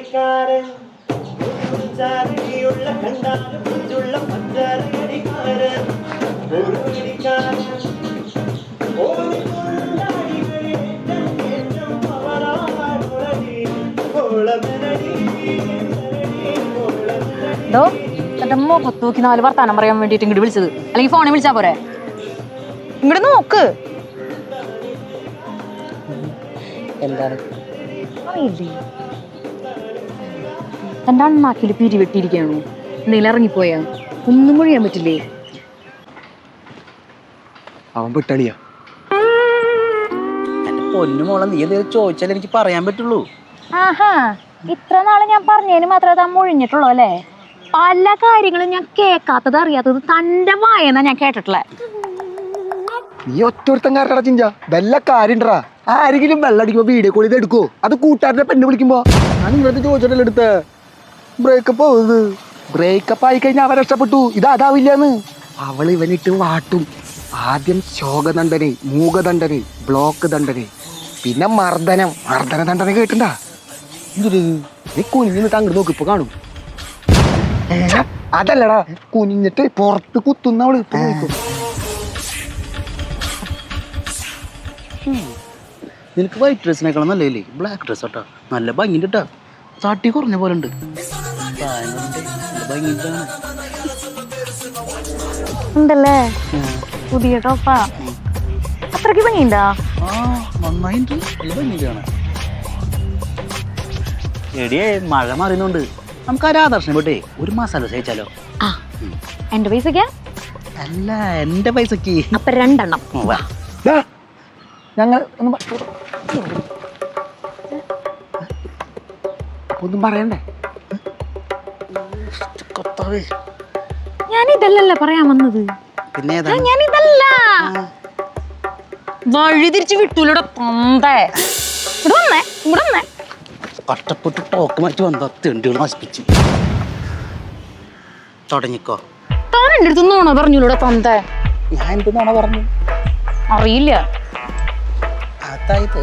അടിക്കാരൻ ചാരടിയുള്ള കണ്ടാലും പുഞ്ചുള്ള പഞ്ചരടിക്കാരൻ ഡോ എന്റെ മുഖത്ത് നോക്കി നാല് വർത്താനം പറയാൻ വേണ്ടിട്ട് ഇങ്ങോട്ട് വിളിച്ചത്. അല്ലെങ്കിൽ ഫോണിൽ വിളിച്ചാ പോരെ? ഇങ്ങോട്ട് നോക്ക്. എന്താണ്? അറിയില്ലേ എന്റെ അണ്ണാക്കിൽ പിരി വെട്ടിയിരിക്കുകയാണോ. എന്തെങ്കിലും ഇറങ്ങിപ്പോയാ ഒന്നും മുഴിയാൻ പറ്റില്ലേ? അവൻ പെട്ടളിയാ എന്റെ പൊന്നു മോളെ നീ എന്തെങ്കിലും ചോദിച്ചാലേ എനിക്ക് പറയാൻ പറ്റുള്ളൂ. ആഹാ ഇത്ര നാളെ ഞാൻ പറഞ്ഞതിന് മാത്രമേ താൻ മുഴിഞ്ഞിട്ടുള്ളൂ അല്ലേ? പല കാര്യങ്ങളും ഞാൻ കേൾക്കാത്തത് അറിയാത്തത് തന്റെ വായെന്നാ ഞാൻ കേട്ടിട്ടുള്ളേ. നീ ഒറ്റൊരുത്തൻ കാരണടാ ചിഞ്ച വല്ല കാര്യണ്ടാ ആരെങ്കിലും വെള്ളം അടിക്കുമ്പോ വീഡിയോ കോൾ ചെയ്ത് എടുക്കോ അത് കൂട്ടുകാരനെ പെണ്ണ് വിളിക്കുമ്പോ? ഞാൻ ഇവിടുത്തെ ചോദിച്ചിട്ടല്ലേ എടുത്ത്? ബ്രേക്കപ്പ് ആവുന്നത് ബ്രേക്കപ്പ് ആയി കഴിഞ്ഞാൽ അവൻ രക്ഷപ്പെട്ടു. ഇത് അതാവില്ലെന്ന്. അവൾ ഇവനിട്ട് വാട്ടും. ആദ്യം ശോകദണ്ഡനെ മൂകദണ്ഡനെ ബ്ലോക്ക് ദണ്ഡനെ പിന്നെ മർദ്ദനം. മർദ്ദന ദണ്ഡന കേട്ടിണ്ടാ? എന്തൊരു നീ കുനിഞ്ഞിട്ട് അങ്ങോട്ട് നോക്കി ഇപ്പൊ കാണും. അതല്ലടാ കുനിഞ്ഞിട്ട് പുറത്ത് കുത്തുന്ന അവൾ ഇപ്പൊ നോക്കും. നിനക്ക് വൈറ്റ് ഡ്രസ്സിനേക്കാളും നല്ലേ ബ്ലാക്ക് ഡ്രസ് കേട്ടോ നല്ല കേട്ടോ ചാട്ടി കുറഞ്ഞ പോലെ ഉണ്ട് ഉണ്ടല്ലേ? പുതിയ ടോപ്പാ. അത്രയ്ക്ക് ഭംഗിയുണ്ടാ? എടിയേ മഴ മാറുന്നുണ്ട് നമുക്ക് ആ രാധാകൃഷ്ണൻ പോട്ടെ ഒരു മാസം സഹിച്ചാലോ എന്റെ പൈസക്കാ അല്ല എന്റെ പൈസക്ക് അപ്പൊ രണ്ടെണ്ണം. ഞങ്ങൾ ഒന്ന് പറയണ്ടേ. ഞാൻ ഇതല്ലല്ല പറയാൻ വന്നത്. പിന്നെ ഞാൻ ഇതല്ല വഴി തിരിച്ച് വിട്ടൂലൂടെ തൊന്തേ. ഇവിടെ വന്നേ ഇവിടെ വന്നേ. കഷ്ടപ്പെട്ട് ടോക്ക് മാറ്റി വന്ന തെണ്ടികൾ നശിപ്പിച്ച്. തുടങ്ങിക്കോ. താൻ എന്റെ അടുത്ത് നോണ പറഞ്ഞൂലൂടെ തൊന്തേ. ഞാൻ എന്തെന്നാണ് പറഞ്ഞു? അറിയില്ല. അതായത്